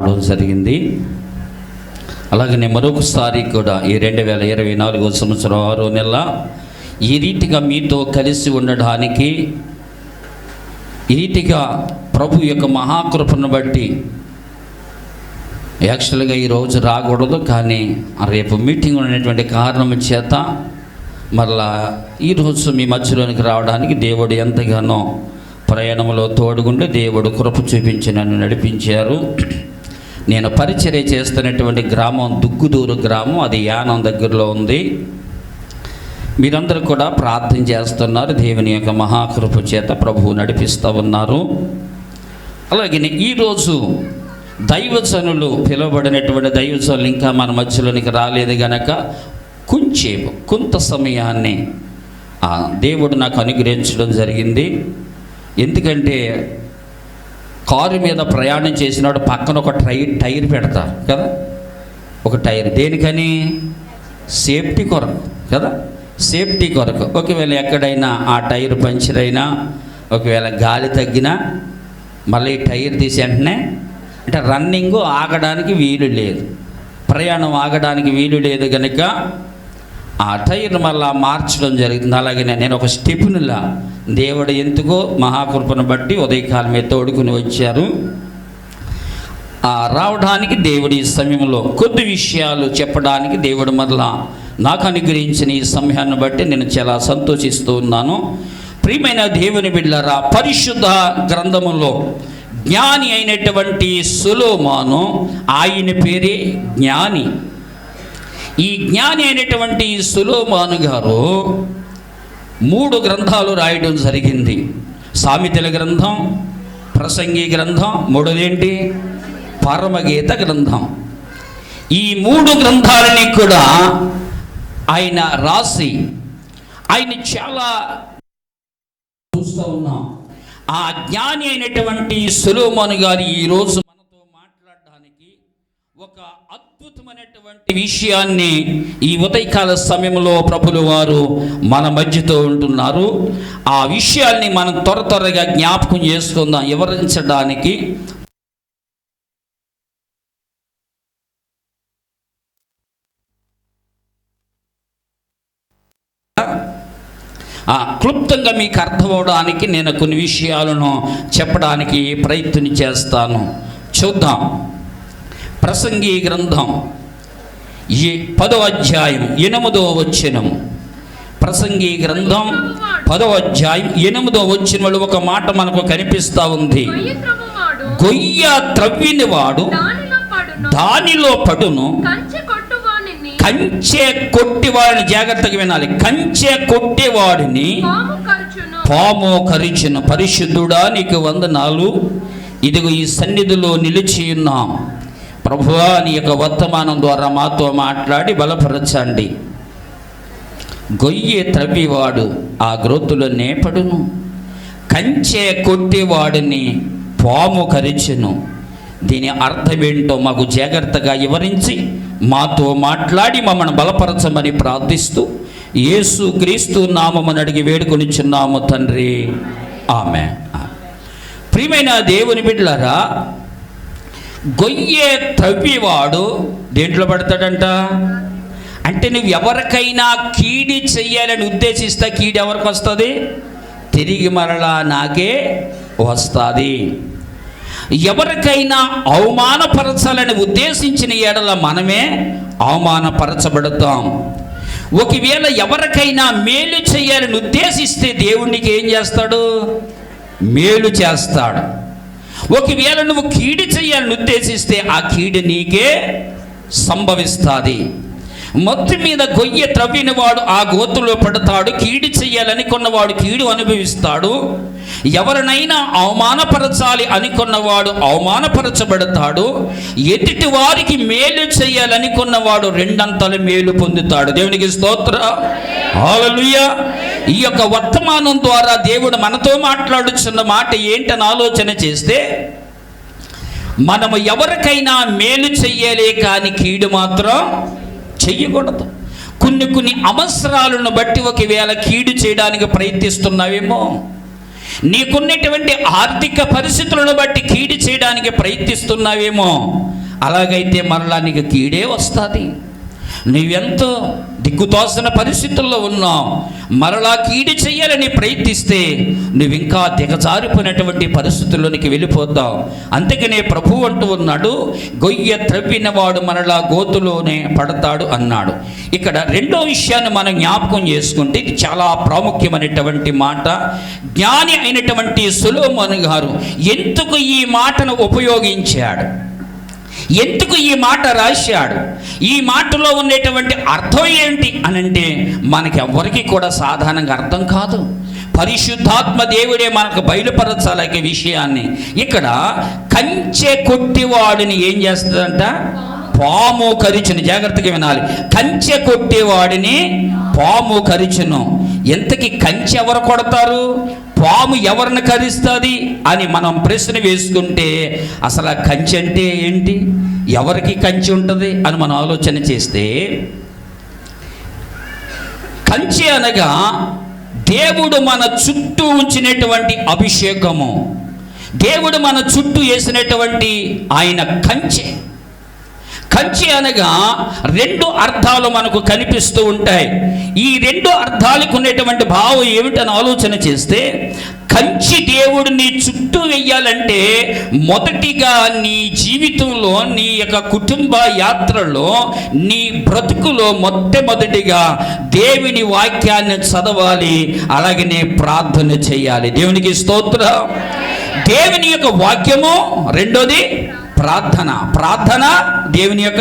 రావడం జరిగింది. అలాగనే మరొకసారి కూడా ఈ రెండు వేల ఇరవై నాలుగో సంవత్సరం ఆరో నెల ఈ రీతిగా మీతో కలిసి ఉండడానికి ఈ రీతిగా ప్రభు యొక్క మహాకృపను బట్టి యాక్చువల్గా ఈరోజు రాకూడదు కానీ రేపు మీటింగ్ ఉన్నటువంటి కారణం చేత మరలా ఈరోజు మీ మధ్యలోనికి రావడానికి దేవుడు ఎంతగానో ప్రయాణంలో తోడుగుండి దేవుడు కృప చూపించి నడిపించారు. నేను పరిచర్య చేస్తున్నటువంటి గ్రామం దుగ్గుదూరు గ్రామం. అది యానం దగ్గరలో ఉంది. మీరందరూ కూడా ప్రార్థన చేస్తున్నారు. దేవుని యొక్క మహాకృప చేత ప్రభువు నడిపిస్తూ ఉన్నారు. అలాగే ఈరోజు దైవజనులు పిలువబడినటువంటి దైవజనులు ఇంకా మన మధ్యలోనికి రాలేదు గనక కొంచెం కొంత సమయాన్ని దేవుడు నాకు అనుగ్రహించడం జరిగింది. ఎందుకంటే కారు మీద ప్రయాణం చేసినాడు పక్కన ఒక ట్రై టైర్ పెడతారు కదా? ఒక టైర్. దేనికని? సేఫ్టీ కొరకు కదా? సేఫ్టీ కొరకు. ఒకవేళ ఎక్కడైనా ఆ టైర్ పంచర్ అయినా ఒకవేళ గాలి తగ్గినా మళ్ళీ టైర్ తీసి వెంటనే అంటే రన్నింగ్ ఆగడానికి వీలు లేదు. ప్రయాణం ఆగడానికి వీలు లేదు కనుక ఆ టైర్ మళ్ళా మార్చడం జరిగింది. అలాగే నేను ఒక స్టెప్నులా దేవుడు ఎందుకో మహాకృపను బట్టి ఉదయకాలమే తోడుకుని వచ్చారు. ఆ రావడానికి దేవుడి సమయంలో కొద్ది విషయాలు చెప్పడానికి దేవుడు మరలా నాకు అనుగ్రహించిన ఈ సమయాన్ని బట్టి నేను చాలా సంతోషిస్తూ ఉన్నాను. ప్రియమైన దేవుని బిడ్డరా పరిశుద్ధ గ్రంథములో జ్ఞాని అయినటువంటి సులోమాను ఆయన పేరే జ్ఞాని. ఈ జ్ఞాని అయినటువంటి సులోమాను గారు మూడు గ్రంథాలు రాయడం జరిగింది. సామెతల గ్రంథం ప్రసంగి గ్రంథం మూడోదేంటి? పరమగీత గ్రంథం. ఈ మూడు గ్రంథాలని కూడా ఆయన రాసి ఆయన చాలా చూస్తూ ఉన్నాం. ఆ జ్ఞాని అయినటువంటి సులోమాను గారు ఈరోజు మనతో మాట్లాడడానికి ఒక అద్భుతమైనటువంటి విషయాన్ని ఈ ఉదయకాల సమయంలో ప్రభులు వారు మన మధ్యతో ఉంటున్నారు. ఆ విషయాల్ని మనం త్వర త్వరగా జ్ఞాపకం చేసుకుందాం వివరించడానికి. క్లుప్తంగా మీకు అర్థమవడానికి నేను కొన్ని విషయాలను చెప్పడానికి ప్రయత్నం చేస్తాను. చూద్దాం. ప్రసంగి గ్రంథం. ఈ పదో అధ్యాయం ఎనిమిదో వచ్చినం ప్రసంగి గ్రంథం పదో అధ్యాయం ఎనిమిదో వచ్చిన ఒక మాట మనకు కనిపిస్తూ ఉంది. గొయ్య త్రవ్విన వాడు దానిలో పడును. కంచె కొట్టివాడిని జాగ్రత్తగా వినాలి. కంచె కొట్టేవాడిని పాము పాము కరిచిన పరిశుద్ధుడా నీకు వందనాలు. ఇదిగో ఈ సన్నిధిలో నిలిచి ఉన్నాం. ప్రభువా నీ యొక్క వర్తమానం ద్వారా మాతో మాట్లాడి బలపరచండి. గొయ్యి త్రవ్వివాడు ఆ గ్రోతులో నేపడును. కంచె కొట్టేవాడిని పాము కరిచెను. దీని అర్థమేంటో మాకు జాగ్రత్తగా వివరించి మాతో మాట్లాడి మమ్మల్ని బలపరచమని ప్రార్థిస్తూ యేసు క్రీస్తు నామమని అడిగి వేడుకొనిచున్నాము తండ్రి. ఆమె ప్రియమైన దేవుని బిడ్డలారా గొయ్యే తవ్వివాడు దేంట్లో పడతాడంట? అంటే నువ్వు ఎవరికైనా కీడి చెయ్యాలని ఉద్దేశిస్తే కీడి ఎవరికి వస్తుంది? తిరిగి మరలా నాకే వస్తుంది. ఎవరికైనా అవమానపరచాలని ఉద్దేశించిన ఏడల మనమే అవమానపరచబడతాం. ఒకవేళ ఎవరికైనా మేలు చేయాలని ఉద్దేశిస్తే దేవుడికి ఏం చేస్తాడు? మేలు చేస్తాడు. ఒకవేళ నువ్వు కీడు చేయాలని ఉద్దేశిస్తే ఆ కీడు నీకే సంభవిస్తుంది. మొత్తం మీద గొయ్య త్రవ్విన వాడు ఆ గోతులో పడతాడు కీడు చెయ్యాలని కొన్నవాడు కీడు అనుభవిస్తాడు. ఎవరినైనా అవమానపరచాలి అనుకున్నవాడు అవమానపరచబడతాడు. ఎదుటి వారికి మేలు చేయాలనుకున్నవాడు రెండంతల మేలు పొందుతాడు. దేవునికి స్తోత్ర. హల్లెలూయా ఈ యొక్క వర్తమానం ద్వారా దేవుడు మనతో మాట్లాడుచున్న మాట ఏంటని ఆలోచన చేస్తే మనము ఎవరికైనా మేలు చెయ్యాలే కానీ కీడు మాత్రం చెయ్యకూడదు. కొన్ని కొన్ని అవసరాలను బట్టి ఒకవేళ కీడు చేయడానికి ప్రయత్నిస్తున్నావేమో నీకున్నటువంటి ఆర్థిక పరిస్థితులను బట్టి కీడు చేయడానికి ప్రయత్నిస్తున్నావేమో అలాగైతే మరలా నీకు కీడే వస్తుంది. నువ్వెంతో దిక్కుతోసిన పరిస్థితుల్లో ఉన్నాం మరలా కీడి చేయాలని ప్రయత్నిస్తే నువ్వు ఇంకా దిగజారిపోయినటువంటి పరిస్థితుల్లోనికి వెళ్ళిపోతావు. అందుకనే ప్రభు అంటూ ఉన్నాడు గొయ్య త్రవ్వినవాడు మరలా గోతులోనే పడతాడు అన్నాడు. ఇక్కడ రెండో విషయాన్ని మనం జ్ఞాపకం చేసుకుంటే ఇది చాలా ప్రాముఖ్యమైనటువంటి మాట. జ్ఞాని అయినటువంటి సులోమన్ గారు ఎందుకు ఈ మాటను ఉపయోగించాడు? ఎందుకు ఈ మాట రాశాడు? ఈ మాటలో ఉండేటువంటి అర్థం ఏంటి అని అంటే కూడా సాధారణంగా అర్థం కాదు. పరిశుద్ధాత్మ దేవుడే మనకు బయలుపరచాలి విషయాన్ని. ఇక్కడ కంచె కొట్టివాడిని ఏం చేస్తుందంట? పాము కరిచును. జాగ్రత్తగా వినాలి. కంచె కొట్టేవాడిని పాము కరిచును. ఎంతకి కంచె ఎవరు కొడతారు? పాము ఎవరిని కరుస్తుంది అని మనం ప్రశ్న వేసుకుంటే అసలు కంచి కంచె అంటే ఏంటి? ఎవరికి కంచె ఉంటుంది అని మనం ఆలోచన చేస్తే కంచె అనగా దేవుడు మన చుట్టూ ఉంచినటువంటి అభిషేకము. దేవుడు మన చుట్టూ వేసినటువంటి ఆయన కంచె. కంచి అనగా రెండు అర్థాలు మనకు కనిపిస్తూ ఉంటాయి. ఈ రెండు అర్థాలకు ఉండేటువంటి భావం ఏమిటని ఆలోచన చేస్తే కంచి దేవుడిని చుట్టూ వెయ్యాలంటే మొదటిగా నీ జీవితంలో నీ యొక్క కుటుంబ యాత్రలో నీ బ్రతుకులో మొట్టమొదటిగా దేవుని వాక్యాన్ని చదవాలి అలాగనే ప్రార్థన చేయాలి. దేవునికి స్తోత్రం. దేవుని యొక్క వాక్యము రెండోది ప్రార్థన. ప్రార్థన దేవుని యొక్క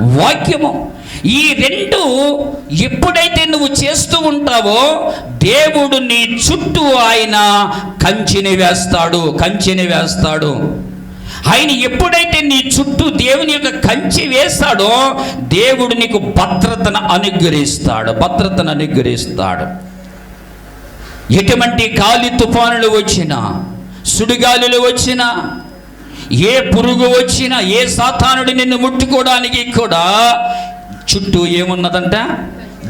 వాక్యము. ఈ రెండు ఎప్పుడైతే నువ్వు చేస్తూ ఉంటావో దేవుడు నీ చుట్టూ ఆయన కంచెని వేస్తాడు కంచెని వేస్తాడు. ఆయన ఎప్పుడైతే నీ చుట్టూ దేవుని యొక్క కంచి వేస్తాడో దేవుడు నీకు భద్రతను అనుగ్రహిస్తాడు భద్రతను అనుగ్రహిస్తాడు. ఎటువంటి కాలి తుఫానులు వచ్చినా సుడిగాలులు వచ్చినా ఏ పురుగు వచ్చినా ఏ సాతానుడు నిన్ను ముట్టుకోవడానికి కూడా చుట్టూ ఏమున్నదంట?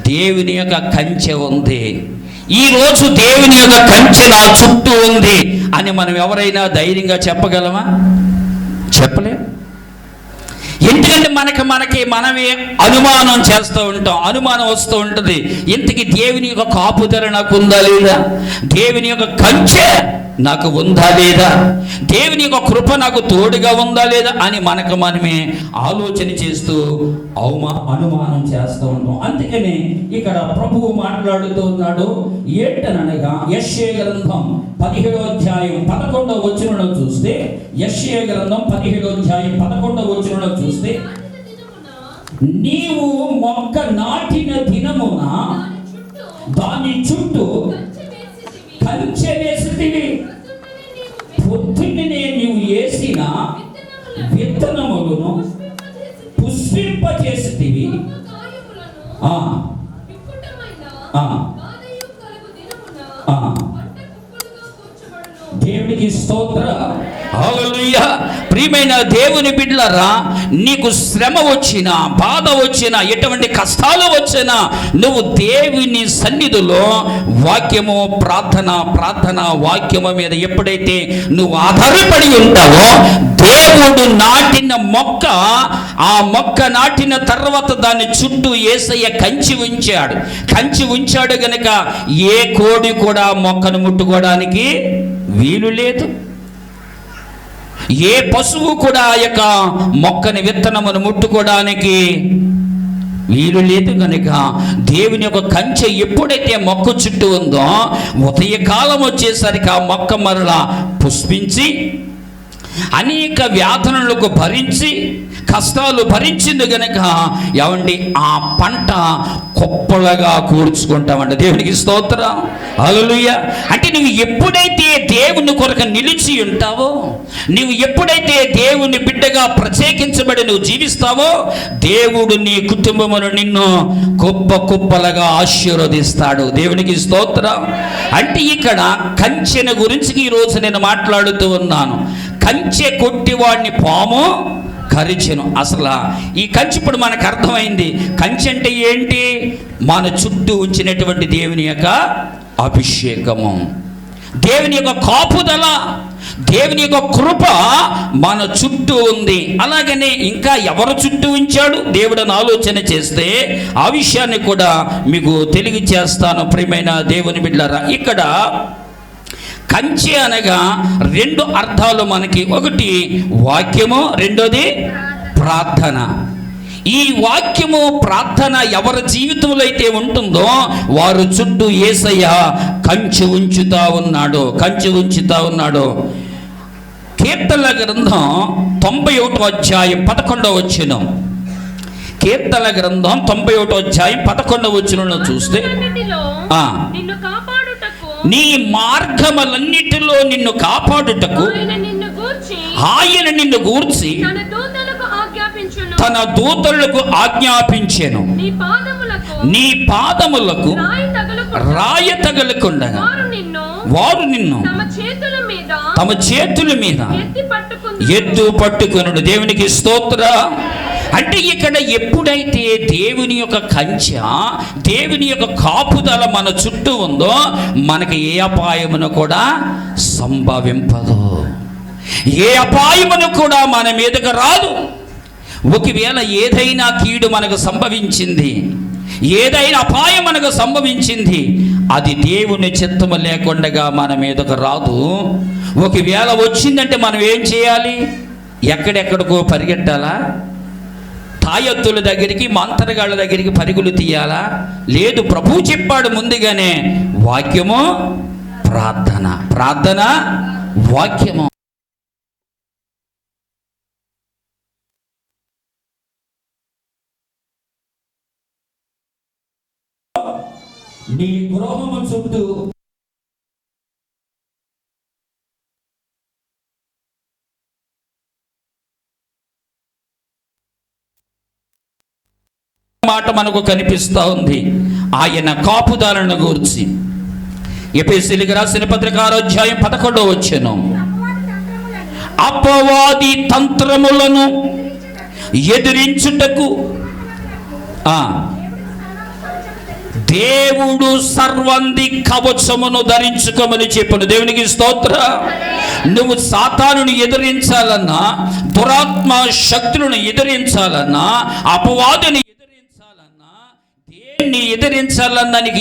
దేవుని యొక్క కంచె ఉంది. ఈ రోజు దేవుని యొక్క కంచె నా చుట్టూ ఉంది అని మనం ఎవరైనా ధైర్యంగా చెప్పగలమా? చెప్పలేం. మనకి మనకి మనమే అనుమానం చేస్తూ ఉంటాం. అనుమానం వస్తూ ఉంటుంది. ఇంతకి దేవుని యొక్క కాపుదల నాకు ఉందా లేదా? దేవుని యొక్క కంచె నాకు ఉందా లేదా? దేవుని యొక్క కృప నాకు తోడుగా ఉందా లేదా అని మనకు మనమే ఆలోచన చేస్తూ అవమా అనుమానం చేస్తూ ఉంటాం. అందుకనే ఇక్కడ ప్రభువు మాట్లాడుతూ ఉన్నాడు ఏంటనగా యశ్య గ్రంథం పదిహేడో అధ్యాయం పదకొండవ వచనంలో చూస్తే యశ్య గ్రంథం పదిహేడో అధ్యాయం పదకొండవ వచ్చినడం చూస్తే నీవు మొక్క నాటిన దినమున దాని చుట్టూ కంచె వేసితివి. నీవు పొద్దున్నే నీవు వేసిన విత్తనములను విత్తనములను పుష్పింపజేసితివి. ఆ, ప్రియమైన దేవుని బిడ్డలరా నీకు శ్రమ వచ్చినా బాధ వచ్చినా ఎటువంటి కష్టాలు వచ్చినా నువ్వు దేవుని సన్నిధిలో వాక్యము ప్రార్థన ప్రార్థన వాక్యము మీద ఎప్పుడైతే నువ్వు ఆధారపడి ఉంటావో దేవుడు నాటిన మొక్క ఆ మొక్క నాటిన తర్వాత దాని చుట్టూ ఏసయ్య కంచి ఉంచాడు. కంచి ఉంచాడు గనక ఏ కోడి కూడా మొక్కను ముట్టుకోవడానికి వీలు లేదు. ఏ పశువు కూడా ఆ యొక్క మొక్కని విత్తనమును ముట్టుకోవడానికి వీలు లేదు కనుక దేవుని యొక్క కంచె ఎప్పుడైతే మొక్క చుట్టూ ఉందో ఉదయకాలం వచ్చేసరికి ఆ మొక్క మరలా పుష్పించి అనేక వ్యాధులకు భరించి కష్టాలు భరించింది గనక ఏమండి ఆ పంట కుప్పలుగా కూర్చుకుంటామండి దేవునికి స్తోత్రం. అలలుయ అంటే నువ్వు ఎప్పుడైతే దేవుని కొరకు నిలిచి ఉంటావో నువ్వు ఎప్పుడైతే దేవుని బిడ్డగా ప్రత్యేకించబడి నువ్వు జీవిస్తావో దేవుడు నీ కుటుంబమును నిన్ను కుప్ప కుప్పలుగా ఆశీర్వదిస్తాడు. దేవునికి స్తోత్రం. అంటే ఇక్కడ కంచెన గురించి ఈ రోజు నేను మాట్లాడుతూ ఉన్నాను. కంచె కొట్టివాడిని పాము కరిచెను. అసలు ఈ కంచి ఇప్పుడు మనకు అర్థమైంది. కంచె అంటే ఏంటి? మన చుట్టూ ఉంచినటువంటి దేవుని యొక్క అభిషేకము. దేవుని యొక్క కాపుదల దేవుని యొక్క కృప మన చుట్టూ ఉంది. అలాగనే ఇంకా ఎవరు చుట్టూ ఉంచాడు? దేవుడని ఆలోచన చేస్తే ఆ విషయాన్ని కూడా మీకు తెలియచేస్తాను ప్రియమైన దేవుని బిడ్డలారా. ఇక్కడ కంచె అనగా రెండు అర్థాలు మనకి. ఒకటి వాక్యము రెండోది ప్రార్థన. ఈ వాక్యము ప్రార్థన ఎవరి జీవితంలో అయితే ఉంటుందో వారు చుట్టూ ఏసయ్య కంచె ఉంచుతా ఉన్నాడు కంచె ఉంచుతా ఉన్నాడు. కీర్తన గ్రంథం తొంభై ఒకటో అధ్యాయం పదకొండవ వచ్చిన కీర్తన గ్రంథం తొంభై ఒకటో అధ్యాయం పదకొండవ వచ్చిన చూస్తే నీ మార్గములన్నిటిలో నిన్ను కాపాడుటకు ఆయన నిన్ను గూర్చి తన దూతలకు ఆజ్ఞాపించును. నీ పాదములకు రాయి తగులుకు రాయ తగలకుండగా వారు నిన్ను తమ చేతుల మీద ఎద్దు పట్టుకొనుడు. దేవునికి స్తోత్ర. అంటే ఇక్కడ ఎప్పుడైతే దేవుని యొక్క కంచె దేవుని యొక్క కాపుదల మన చుట్టూ ఉందో మనకి ఏ అపాయమును కూడా సంభవింపదు. ఏ అపాయమును కూడా మన మీదకు రాదు. ఒకవేళ ఏదైనా కీడు మనకు సంభవించింది ఏదైనా అపాయం మనకు సంభవించింది అది దేవుని చిత్తము లేకుండా మన మీదకు రాదు. ఒకవేళ వచ్చిందంటే మనం ఏం చేయాలి? ఎక్కడెక్కడికో పరిగెట్టాలా? తాయత్తుల దగ్గరికి మంత్రగాళ్ళ దగ్గరికి పరుగులు తీయాలా? లేదు ప్రభు చెప్పాడు ముందుగానే వాక్యము ప్రార్థన. ప్రార్థన వాక్యము. నీ గృహము చుట్టూ మాట మనకు కనిపిస్తూ ఉంది. ఆయన కాపుదాలను గూర్చి. ఎపిసిలికి రాసిన పత్రిక అధ్యాయం పదకొండో వచ్చాను అపవాది తంత్రములను ఎదిరించుటకు దేవుడు సర్వంది కవచమును ధరించుకోమని చెప్పను. దేవునికి స్తోత్ర. నువ్వు సాతానుని ఎదిరించాలన్నా దురాత్మ శక్తులను ఎదిరించాలన్నా అపవాదిని నీ ఎదిరించాలని దానికి